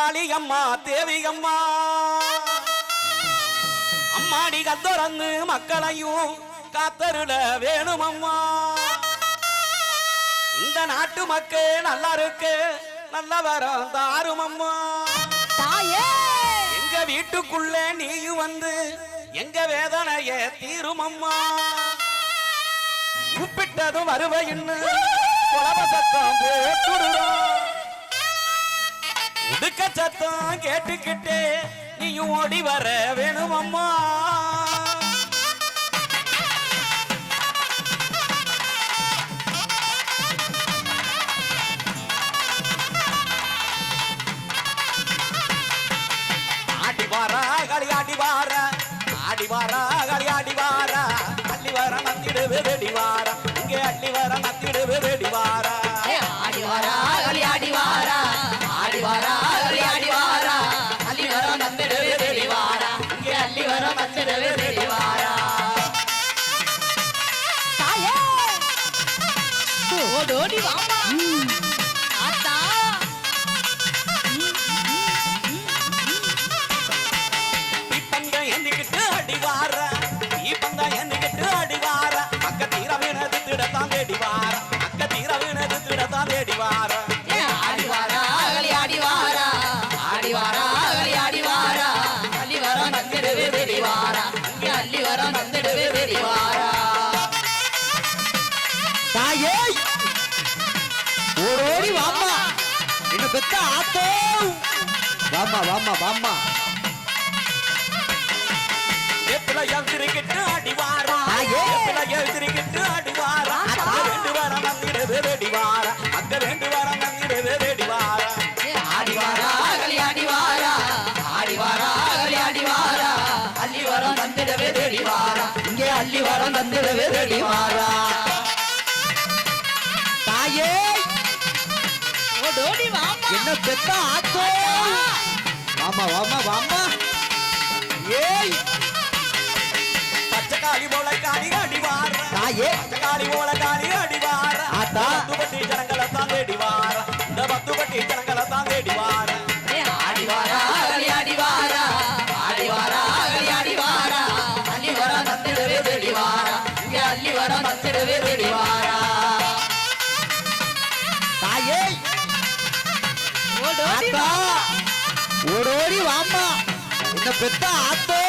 அம்மா தேவிகம்மா அம்மாடி கத்தொறந்து மக்களையும் காத்தருள வேணுமம்மா. இந்த நாட்டு மக்கள் நல்லா இருக்கு நல்ல வரம் தாருமம்மா. தாயே! எங்க வீட்டுக்குள்ளே நீயும் வந்து எங்க வேதனைய தீருமம்மா. உப்பிட்டதும் வருவையின்னு குலவ சத்தம் போட்டுடுறோம். உடுக்க சத்தம் கேட்டுக்கிட்டே நீயும் ஓடி வர வேணுமம்மா. ஆடி வாரா களி ஆடி வாரா ஆடி வாரா களி ஆடி வாரா. அள்ளி வர நத்திடுவே வெடி வாரா. இங்கே அள்ளி வர பெத்த ஆத்தோ வாம்மா வாம்மா வாம்மா எத்துல எழுந்திருக்கிட்டு அடி வாரா ஐயே. எத்துல எழுந்திருக்கிட்டு ரெண்டு வர நந்திடவே வெடி வாரா ரெண்டு வர நந்திடவே வெடி வாரா ஆடி வாரா களி ஆடி வாரா அள்ளி வரம் தந்திடவே தேடி இங்கே அள்ளி வரம் தந்திடவே தேடி என்ன பெத்த ஆத்தோ? வாம்மா வாம்மா வாம்மா ஏய். பச்சைக்காளி போல காளி அடி வாரா. தாயே பச்சைக்காளி போல காளி அடி வாரா. ஆத்தா. பத்து பட்டி ஜனங்களை தான் தேடி வாரா. இந்த பத்து பட்டி ஜனங்களை தான் தேடி வாரா. ஆடி வாரா களி ஆடி வாரா ஆடி வாரா களி ஆடி வாரா அள்ளி வரம் தந்திடவே தேடி வாரா இங்கே அள்ளி வரம் தந்திடவே தேடி வாரா தாயே ஆத்தா. ஓடோடி வாம்மா. என்ன பெத்த ஆத்தோ.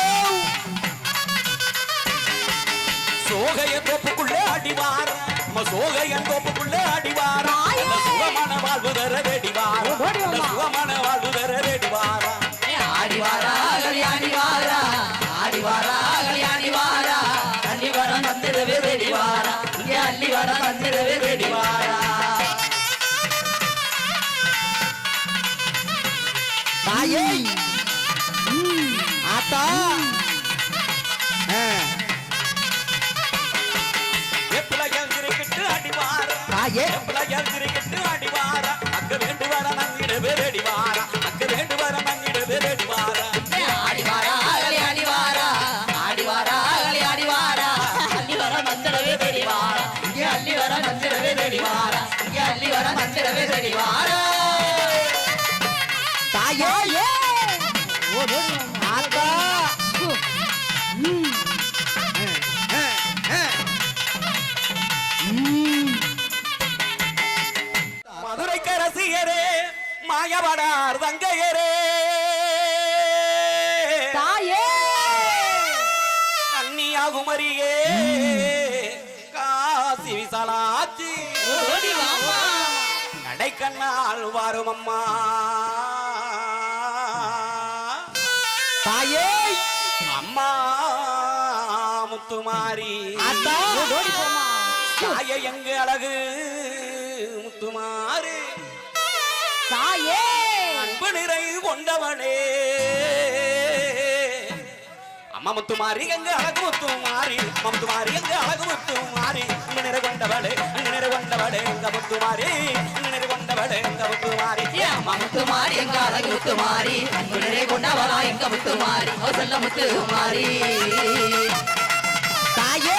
சோகையன் தோப்புக்குள்ளே அடி வாரா நம்ம சோகையன் தோப்புக்குள்ளே அடி வாரா தாயே. நல்ல சுகமான வாழ்வு தர வாரா மாயவடார் தங்கையரே. தாயே. கன்னியாகுமரியே. காசி விசாலாச்சி கடைக்கண்ணால் வாரும் அம்மா தாயே. அம்மா முத்துமாரி. தாய எங்க அழகு முத்துமாரி தாயே. அன்பு நிறை கொண்டவனே அம்மா முத்துமாரி எங்க அழகு முத்துமாரி அம்மா முத்துமாரி எங்க அழகு முத்துமாரி அங்கு நிறை கொண்டவளே அங்கு நிறை கொண்டவளே எங்க முத்துமாரி அங்கு நிறை கொண்டவளே எங்க முத்துமாரி அம்மா முத்துமாரி எங்க அழகு முத்துமாரி அன்பு நிறை கொண்டவளா எங்க முத்துமாரி ஓ சொல்ல முத்துமாரி. தாயே.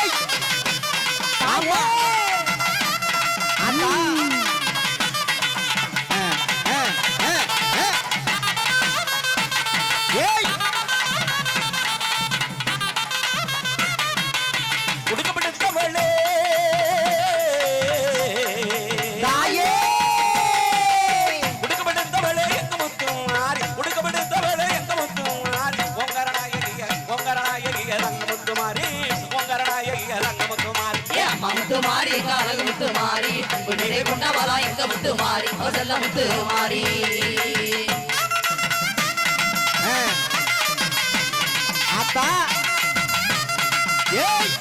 ஆமா. முத்து மாறி எங்க அழகு முத்து மாறி நிறை கொண்டவளா எங்க முத்து மாறி செல்ல முத்து மாறி. அப்பா ஏய்.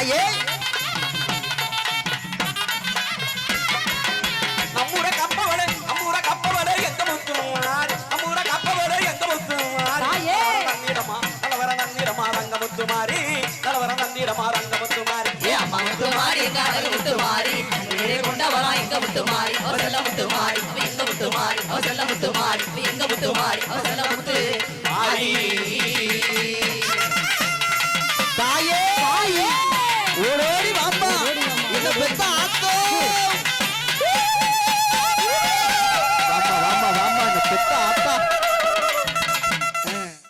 தாயே. நம்மூர கப்பவளே நம்மூர கப்பவளே எந்த முத்துமார்? நம்மூர கப்பவளே எந்த முத்துமார்? தாயே. தண்ணீரமா தலைவர தண்ணீரமா ரங்க முத்துமாரி.